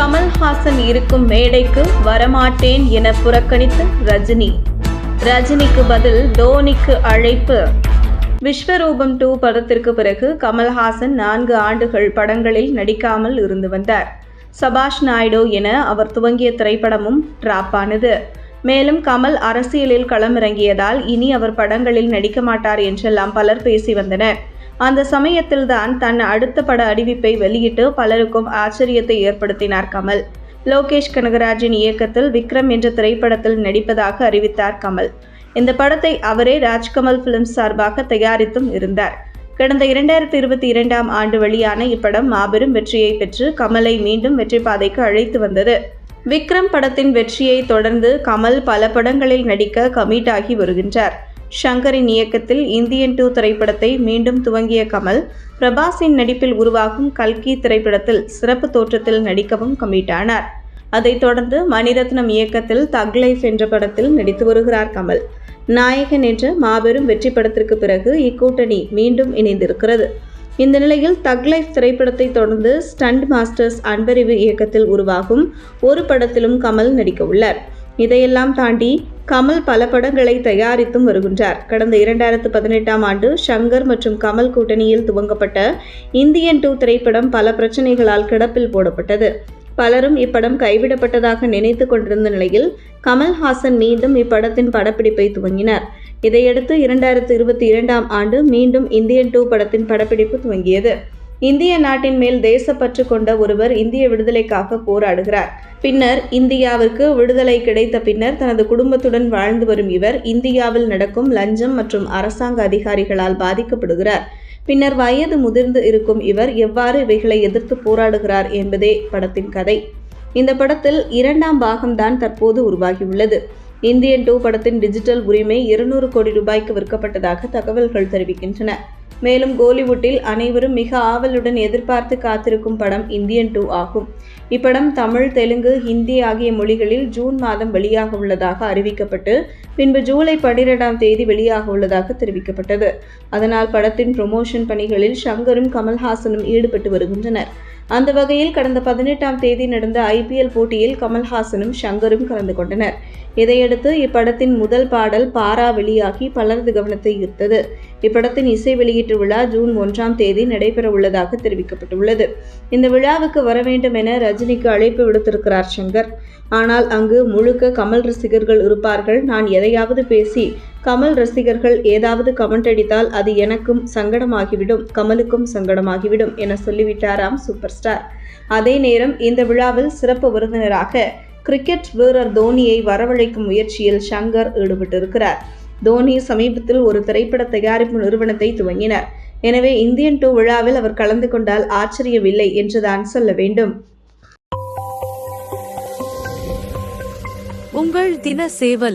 கமல்ஹாசன் இருக்கும் மேடைக்கு வரமாட்டேன் என புறக்கணித்த ரஜினி. ரஜினிக்கு பதில் தோனிக்கு அழைப்பு. விஸ்வரூபம் டூ படத்திற்கு பிறகு கமல்ஹாசன் நான்கு ஆண்டுகள் படங்களில் நடிக்காமல் இருந்து வந்தார். சபாஷ் நாயுடு என அவர் துவங்கிய திரைப்படமும் டிராப் ஆனது மேலும் கமல் அரசியலில் களமிறங்கியதால் இனி அவர் படங்களில் நடிக்க மாட்டார் என்றெல்லாம் பலர் பேசி வந்தனர். அந்த சமயத்தில்தான் தன் அடுத்த பட அறிவிப்பை வெளியிட்டு பலருக்கும் ஆச்சரியத்தை ஏற்படுத்தினார் கமல். லோகேஷ் கனகராஜின் இயக்கத்தில் விக்ரம் என்ற திரைப்படத்தில் நடிப்பதாக அறிவித்தார் கமல். இந்த படத்தை அவரே ராஜ்கமல் பிலிம்ஸ் சார்பாக தயாரித்தும் இருந்தார். கடந்த இரண்டாயிரத்தி இருபத்தி இரண்டாம் ஆண்டு வெளியான இப்படம் மாபெரும் வெற்றியை பெற்று கமலை மீண்டும் வெற்றி பாதைக்கு அழைத்து வந்தது. விக்ரம் படத்தின் வெற்றியை தொடர்ந்து கமல் பல படங்களில் நடிக்க கமிட் ஆகி வருகின்றார். ஷங்கரின் இயக்கத்தில் இந்தியன் டூ திரைப்படத்தை மீண்டும் துவங்கிய கமல் பிரபாஸின் நடிப்பில் உருவாகும் கல்கி திரைப்படத்தில் சிறப்பு தோற்றத்தில் நடிக்கவும் கமிட்டானார் அதைத் தொடர்ந்து மணிரத்னம் இயக்கத்தில் தக் லைஃப் என்ற படத்தில் நடித்து வருகிறார் கமல். நாயகன் என்ற மாபெரும் வெற்றி படத்திற்கு பிறகு இக்கூட்டணி மீண்டும் இணைந்திருக்கிறது. இந்த நிலையில் தக் லைஃப் திரைப்படத்தை தொடர்ந்து ஸ்டண்ட் மாஸ்டர்ஸ் அன்பறிவு இயக்கத்தில் உருவாகும் ஒரு படத்திலும் கமல் நடிக்க உள்ளார் இதையெல்லாம் தாண்டி கமல் பல படங்களை தயாரித்தும் வருகின்றார். கடந்த இரண்டாயிரத்து பதினெட்டாம் ஆண்டு ஷங்கர் மற்றும் கமல் கூட்டணியில் துவங்கப்பட்ட இந்தியன் டூ திரைப்படம் பல பிரச்சனைகளால் கிடப்பில் போடப்பட்டது. பலரும் இப்படம் கைவிடப்பட்டதாக நினைத்து கொண்டிருந்த நிலையில் கமல்ஹாசன் மீண்டும் இப்படத்தின் படப்பிடிப்பை துவங்கினார். இதையடுத்து இரண்டாயிரத்து இருபத்தி இரண்டாம் ஆண்டு மீண்டும் இந்தியன் டூ படத்தின் படப்பிடிப்பு துவங்கியது. இந்திய நாட்டின் மேல் தேசப்பற்று கொண்ட ஒருவர் இந்திய விடுதலைக்காக போராடுகிறார். பின்னர் இந்தியாவிற்கு விடுதலை கிடைத்த பின்னர் தனது குடும்பத்துடன் வாழ்ந்து வரும் இவர் இந்தியாவில் நடக்கும் லஞ்சம் மற்றும் அரசாங்க அதிகாரிகளால் பாதிக்கப்படுகிறார். பின்னர் வயது முதிர்ந்து இருக்கும் இவர் எவ்வாறு இவைகளை எதிர்த்து போராடுகிறார் என்பதே படத்தின் கதை. இந்த படத்தில் இரண்டாம் பாகம்தான் தற்போது உருவாகியுள்ளது. இந்தியன் டூ படத்தின் டிஜிட்டல் உரிமை இருநூறு கோடி ரூபாய்க்கு விற்கப்பட்டதாக தகவல்கள் தெரிவிக்கின்றன. மேலும் கோலிவுட்டில் அனைவரும் மிக ஆவலுடன் எதிர்பார்த்து காத்திருக்கும் படம் இந்தியன் டூ ஆகும். இப்படம் தமிழ் தெலுங்கு ஹிந்தி ஆகிய மொழிகளில் ஜூன் மாதம் வெளியாக உள்ளதாக அறிவிக்கப்பட்டு பின்பு ஜூலை பனிரெண்டாம் தேதி வெளியாக உள்ளதாக தெரிவிக்கப்பட்டது. அதனால் படத்தின் ப்ரொமோஷன் பணிகளில் ஷங்கரும் கமல்ஹாசனும் ஈடுபட்டு வருகின்றனர். அந்த வகையில் கடந்த பதினெட்டாம் தேதி நடந்த ஐபிஎல் போட்டியில் கமல்ஹாசனும் ஷங்கரும் கலந்து கொண்டனர். இதையடுத்து இப்படத்தின் முதல் பாடல் பாரா வெளியாகி பலரது கவனத்தை ஈர்த்தது. இப்படத்தின் இசை வெளியீட்டு விழா ஜூன் ஒன்றாம் தேதி நடைபெற உள்ளதாக தெரிவிக்கப்பட்டுள்ளது. இந்த விழாவுக்கு வர வேண்டும் என ரஜினிக்கு அழைப்பு விடுத்திருக்கிறார் சங்கர் ஆனால் அங்கு முழுக்க கமல் ரசிகர்கள் இருப்பார்கள். நான் எதையாவது பேசி கமல் ரசிகர்கள் ஏதாவது கமெண்ட் அடித்தால் அது எனக்கும் சங்கடமாகிவிடும் கமலுக்கும் சங்கடமாகிவிடும் என சொல்லிவிட்டாராம் சூப்பர் ஸ்டார் அதே நேரம் இந்த விழாவில் சிறப்பு விருந்தினராக கிரிக்கெட் வீரர் தோனியை வரவழைக்கும் முயற்சியில் ஷங்கர் ஈடுபட்டிருக்கிறார். தோனி சமீபத்தில் ஒரு திரைப்பட தயாரிப்பு நிறுவனத்தை துவங்கினார். எனவே இந்தியன் டூ விழாவில் அவர் கலந்து கொண்டால் ஆச்சரியமில்லை என்றுதான் சொல்ல வேண்டும். உங்கள் தின சேவல்